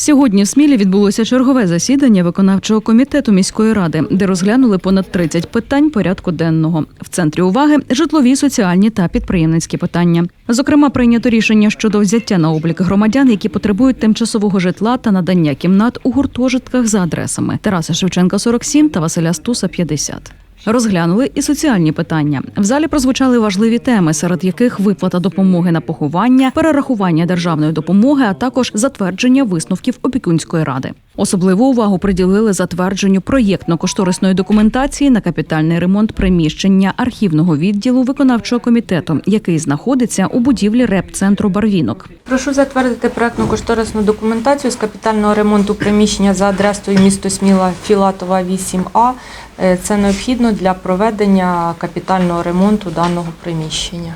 Сьогодні в Смілі відбулося чергове засідання виконавчого комітету міської ради, де розглянули понад 30 питань порядку денного. В центрі уваги житлові, соціальні та підприємницькі питання. Зокрема, прийнято рішення щодо взяття на облік громадян, які потребують тимчасового житла та надання кімнат у гуртожитках за адресами Тараса Шевченка 47 та Василя Стуса 50. Розглянули і соціальні питання. В залі прозвучали важливі теми, серед яких виплата допомоги на поховання, перерахування державної допомоги, а також затвердження висновків опікунської ради. Особливу увагу приділили затвердженню проєктно-кошторисної документації на капітальний ремонт приміщення архівного відділу виконавчого комітету, який знаходиться у будівлі реп-центру Барвінок. Прошу затвердити проектну кошторисну документацію з капітального ремонту приміщення за адресою місто Сміла Філатова 8А. Е, Це необхідно для проведення капітального ремонту даного приміщення.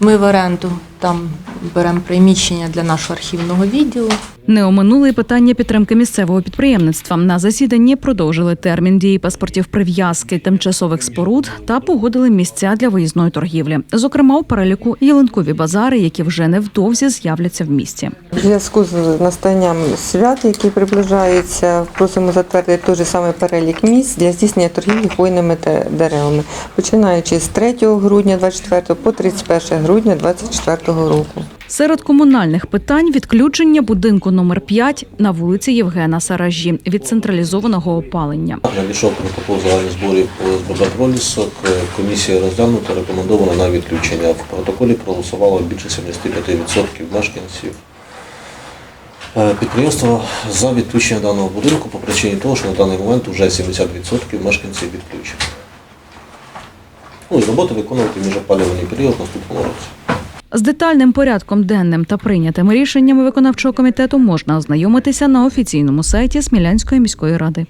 Ми в оренду там беремо приміщення для нашого архівного відділу. Не оминули й питання підтримки місцевого підприємництва. На засіданні продовжили термін дії паспортів прив'язки тимчасових споруд та погодили місця для виїзної торгівлі. Зокрема, у переліку ялинкові базари, які вже невдовзі з'являться в місті. В зв'язку з настанням свят, які приближаються, просимо затвердити той же самий перелік місць для здійснення торгівлі хвойними та деревами, починаючи з 3 грудня 24 по 31 грудня 24 року. Серед комунальних питань відключення будинку номер 5 на вулиці Євгена Саражі від централізованого опалення. Надійшов протокол загальних зборів ОСББ «Пролісок». Комісія розглянута, рекомендована на відключення. В протоколі проголосувало більше 75% мешканців. Е, Підприємство за відключення даного будинку по причині того, що на даний момент вже 70% мешканців відключені. Ну і роботи виконувати міжопалювальний період в наступному році. З детальним порядком денним та прийнятими рішеннями виконавчого комітету можна ознайомитися на офіційному сайті Смілянської міської ради.